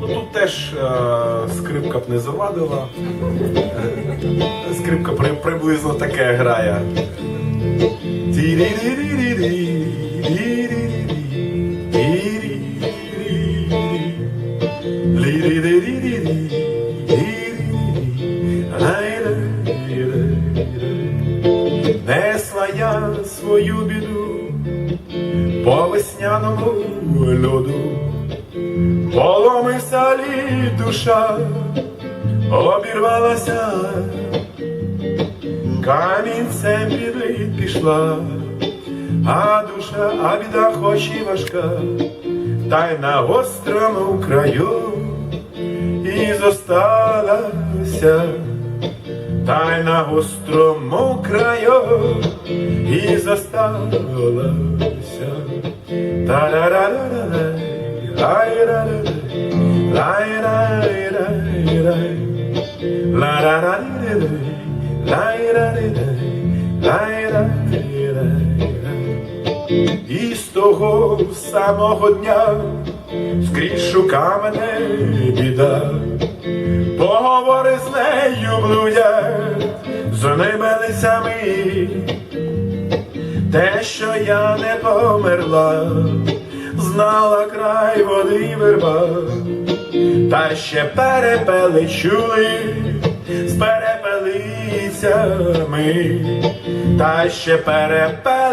Ну, тут теж е, скрипка б не завадила. Скрипка при, приблизно таке грає. Несла я свою біду по весняному льоду, поломився лід душа, обірвалася, камінцем під лід пішла, а душа, а біда хоч і важка, та й на гострому краю і зосталася. Та й на гострому краю і зосталася. Та-ра-ра-ра-ра-рай, І з того самого дня скрізь шука мене біда. Поговори з нею блудять з небелицями, те, що я не померла, знала край води верба, та ще перепели чули з перепелицями, та ще перепели.